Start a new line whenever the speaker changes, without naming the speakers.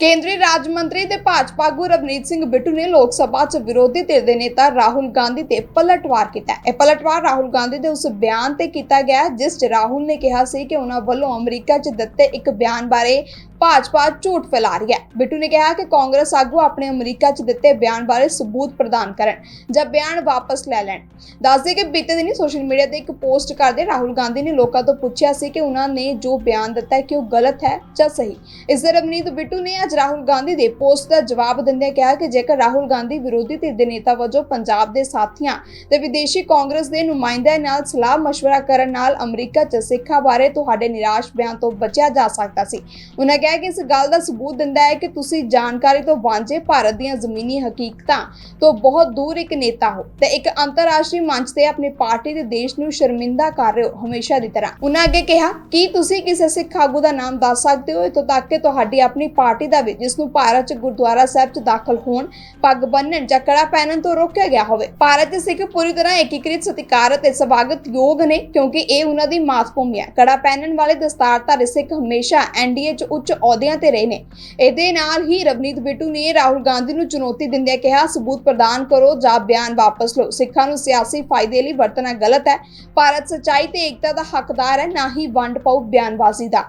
ਕੇਂਦਰੀ ਰਾਜ ਮੰਤਰੀ ਤੇ ਭਾਜਪਾ ਆਗੂ ਰਵਨੀਤ ਸਿੰਘ ਬਿੱਟੂ ਨੇ ਲੋਕ ਸਭਾ 'ਚ ਵਿਰੋਧੀ ਧਿਰ ਦੇ ਨੇਤਾ ਰਾਹੁਲ ਗਾਂਧੀ ਤੇ ਪਲਟਵਾਰ ਕੀਤਾ। ਇਹ ਪਲਟਵਾਰ ਰਾਹੁਲ ਗਾਂਧੀ ਦੇ ਉਸ ਬਿਆਨ ਤੇ ਕੀਤਾ ਗਿਆ, ਜਿਸ 'ਚ ਰਾਹੁਲ ਨੇ ਕਿਹਾ ਸੀ ਕਿ ਉਹਨਾਂ ਵੱਲੋਂ ਅਮਰੀਕਾ 'ਚ ਦਿੱਤੇ ਇੱਕ ਬਿਆਨ ਬਾਰੇ ਭਾਜਪਾ ਝੂਠ ਫੈਲਾ ਰਹੀ ਹੈ ਬਿੱਟੂ ਨੇ ਕਿਹਾ ਕਿ ਕਾਂਗਰਸ ਆਗੂ ਆਪਣੇ ਅਮਰੀਕਾ 'ਚ ਦਿੱਤੇ ਬਿਆਨ ਬਾਰੇ ਸਬੂਤ ਪ੍ਰਦਾਨ ਕਰਨ ਜਾਂ ਬਿਆਨ ਵਾਪਸ ਲੈ ਲੈਣ ਦੱਸਦੇ ਕਿ ਬੀਤੇ ਦਿਨੀ ਸੋਸ਼ਲ ਮੀਡੀਆ ਤੇ ਇੱਕ ਪੋਸਟ ਕਰਦੇ ਰਾਹੁਲ ਗਾਂਧੀ ਨੇ ਲੋਕਾਂ ਤੋਂ ਪੁੱਛਿਆ ਸੀ ਕਿ ਉਹਨਾਂ ਨੇ ਜੋ ਬਿਆਨ ਦਿੱਤਾ ਹੈ ਕਿ ਉਹ ਗਲਤ ਹੈ ਜਾਂ ਸਹੀ ਇਸ ਦੇ ਰਵਨੀਤ ਬਿੱਟੂ ਨੇ ਅੱਜ ਰਾਹੁਲ ਗਾਂਧੀ ਦੇ ਪੋਸਟ ਦਾ ਜਵਾਬ ਦਿੰਦਿਆਂ ਕਿਹਾ ਕਿ ਜੇਕਰ ਰਾਹੁਲ ਗਾਂਧੀ ਵਿਰੋਧੀ ਧਿਰ ਦੇ ਨੇਤਾ ਵਜੋਂ ਪੰਜਾਬ ਦੇ ਸਾਥੀਆਂ ਤੇ ਵਿਦੇਸ਼ੀ ਕਾਂਗਰਸ ਦੇ ਨੁਮਾਇੰਦਿਆਂ ਨਾਲ ਸਲਾਹ مشورہ ਕਰਨ ਨਾਲ ਅਮਰੀਕਾ 'ਚ ਸਿੱਖਾਂ ਬਾਰੇ ਤੁਹਾਡੇ ਨਿਰਾਸ਼ ਬਿਆਨ ਤੋਂ ਬਚਿਆ ਜਾ ਸਕਦਾ ਸੀ ਉਹਨਾਂ ਕਿਹਾ ਕਿ ਇਸ ਗੱਲ ਦਾ ਸਬੂਤ ਦਿੰਦਾ ਹੈ ਕਿ ਤੁਸੀਂ ਜਾਣਕਾਰੀ ਤੋਂ ਵਾਂਝੇ ਭਾਰਤ ਦੀਆਂ ਜ਼ਮੀਨੀ ਹਕੀਕਤਾਂ ਤੋਂ ਬਹੁਤ ਦੂਰ ਇੱਕ ਨੇਤਾ ਹੋ ਤੇ ਇੱਕ ਅੰਤਰਰਾਸ਼ਟਰੀ ਮੰਚ ਤੇ ਆਪਣੀ ਪਾਰਟੀ ਦੇ ਦੇਸ਼ ਨੂੰ ਸ਼ਰਮਿੰਦਾ ਕਰ ਰਹੇ ਹੋ ਹਮੇਸ਼ਾ ਦੀ ਤਰ੍ਹਾਂ। ਉਹਨਾਂ ਅੱਗੇ ਕਿਹਾ, ਕੀ ਤੁਸੀਂ ਕਿਸੇ ਸਿੱਖ ਆਗੂ ਦਾ ਨਾਮ ਦੱਸ ਸਕਦੇ ਹੋ? ਇਤੋਂ ਤੱਕ ਕਿ ਤੁਹਾਡੀ ਆਪਣੀ ਪਾਰਟੀ ਦਾ ਵੀ, ਜਿਸ ਨੂੰ ਭਾਰਤ 'ਚ ਗੁਰਦੁਆਰਾ ਸਾਹਿਬ 'ਚ ਦਾਖਲ ਹੋਣ, ਪੱਗ ਬੰਨਣ ਜਾਂ ਕੜਾ ਪਹਿਨਣ ਤੋਂ ਰੋਕਿਆ ਗਿਆ ਹੋਵੇ। ਭਾਰਤ ਦੇ ਸਿੱਖ ਪੂਰੀ ਤਰ੍ਹਾਂ ਏਕੀਕ੍ਰਿਤ ਸਤਿਕਾਰ ਤੇ ਸਵਾਗਤ ਯੋਗ ਨੇ, ਕਿਉਂਕਿ ਇਹ ਉਹਨਾਂ ਦੀ ਮਾਤ ਭੂਮੀ ਹੈ। ਕੜਾ ਪਹਿਨਣ ਵਾਲੇ ਦਸਤਾਰਧਾਰੀ ਸਿੱਖ ਹਮੇਸ਼ਾ ਐਨਡੀਏ 'ਚ ਉੱਚ ਅਹੁਦਿਆਂ ਤੇ ਰਹੇ ਨੇ। ਇਹਦੇ ਨਾਲ ਹੀ ਰਵਨੀਤ ਬਿੱਟੂ ਨੇ ਰਾਹੁਲ ਗਾਂਧੀ ਨੂੰ ਚੁਣੌਤੀ ਦਿੰਦਿਆਂ ਕਿਹਾ, ਸਬੂਤ ਪ੍ਰਦਾਨ ਕਰੋ ਜਾਂ ਬਿਆਨ ਵਾਪਸ ਲਓ। ਸਿੱਖਾਂ ਨੂੰ ਸਿਆਸੀ ਫਾਇਦੇ ਲਈ ਵਰਤਣਾ ਗਲਤ ਹੈ। ਭਾਰਤ ਸੱਚਾਈ ਤੇ ਏਕਤਾ ਦਾ ਹੱਕਦਾਰ ਹੈ, ਨਾ ਹੀ ਵੰਡ ਪਾਉ ਬਿਆਨਬਾਜ਼ੀ ਦਾ।